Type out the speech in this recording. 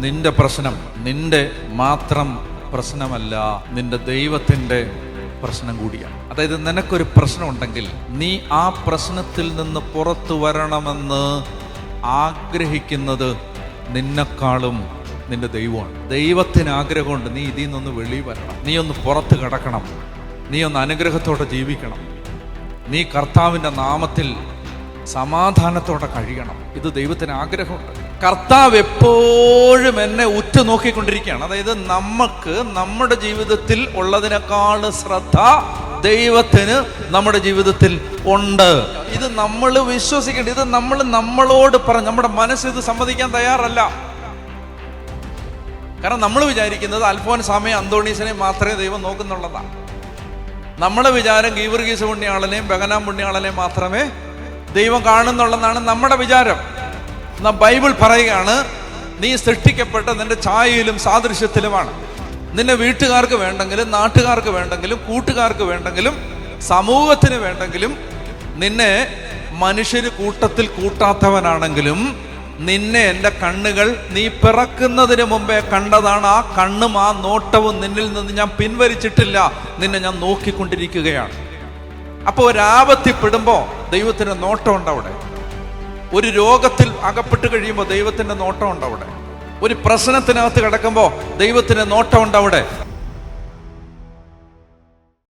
നിന്റെ പ്രശ്നം നിന്റെ മാത്രം പ്രശ്നമല്ല നിന്റെ ദൈവത്തിന്റെ പ്രശ്നം കൂടിയാണ്. അതായത് നിനക്കൊരു പ്രശ്നമുണ്ടെങ്കിൽ നീ ആ പ്രശ്നത്തിൽ നിന്ന് പുറത്തു വരണമെന്ന് ആഗ്രഹിക്കുന്നത് നിന്നെക്കാളും നിന്റെ ദൈവമാണ്. ദൈവത്തിന് ആഗ്രഹമുണ്ട് നീ ഇതിൽ നിന്നൊന്ന് വെളി വരണം. നീ ഒന്ന് പുറത്ത് കിടക്കണം. നീ ഒന്ന് അനുഗ്രഹത്തോടെ ജീവിക്കണം. നീ കർത്താവിന്റെ നാമത്തിൽ സമാധാനത്തോടെ കഴിയണം. ഇത് ദൈവത്തിന് ആഗ്രഹമുണ്ട്. കർത്താവ് എപ്പോഴും എന്നെ ഉറ്റു നോക്കിക്കൊണ്ടിരിക്കുകയാണ്. അതായത് നമുക്ക് നമ്മുടെ ജീവിതത്തിൽ ഉള്ളതിനേക്കാൾ ശ്രദ്ധ ദൈവത്തിന് നമ്മുടെ ജീവിതത്തിൽ ഉണ്ട്. ഇത് നമ്മൾ വിശ്വസിക്കേണ്ട ഇത് നമ്മൾ നമ്മളോട് പറഞ്ഞ് നമ്മുടെ മനസ്സ് ഇത് സമ്മതിക്കാൻ തയ്യാറല്ല. കാരണം നമ്മൾ വിചാരിക്കുന്നത് അൽഫോൻ സമയം അന്തോണീസിനെ മാത്രമേ ദൈവം നോക്കുന്നുള്ളതാണ്. നമ്മളെ വിചാരം ഗീവർഗീസ് പുണ്യാളനെയും ബഗനാം പുണ്യാളനെയും മാത്രമേ ദൈവം കാണുന്നുള്ളതാണ് നമ്മുടെ വിചാരം. എന്നാ ബൈബിൾ പറയുകയാണ് നീ സൃഷ്ടിക്കപ്പെട്ട നിന്റെ ഛായയിലും സാദൃശ്യത്തിലുമാണ്. നിന്നെ വീട്ടുകാർക്ക് വേണ്ടെങ്കിലും നാട്ടുകാർക്ക് വേണ്ടെങ്കിലും കൂട്ടുകാർക്ക് വേണ്ടെങ്കിലും സമൂഹത്തിന് വേണ്ടെങ്കിലും നിന്നെ മനുഷ്യർ കൂട്ടത്തിൽ കൂട്ടാത്തവനാണെങ്കിലും നിന്നെ എന്റെ കണ്ണുകൾ നീ പിറക്കുന്നതിന് മുമ്പേ കണ്ടതാണ്. ആ കണ്ണും ആ നോട്ടവും നിന്നിൽ നിന്ന് ഞാൻ പിൻവലിച്ചിട്ടില്ല. നിന്നെ ഞാൻ നോക്കിക്കൊണ്ടിരിക്കുകയാണ്. അപ്പോൾ ഒരാപത്തിപ്പെടുമ്പോൾ ദൈവത്തിന്റെ നോട്ടമുണ്ട് അവിടെ. ഒരു രോഗത്തിൽ അകപ്പെട്ട് കഴിയുമ്പോൾ ദൈവത്തിന്റെ നോട്ടമുണ്ട് അവിടെ. ഒരു പ്രശ്നത്തിനകത്ത് കിടക്കുമ്പോൾ ദൈവത്തിന്റെ നോട്ടമുണ്ട് അവിടെ.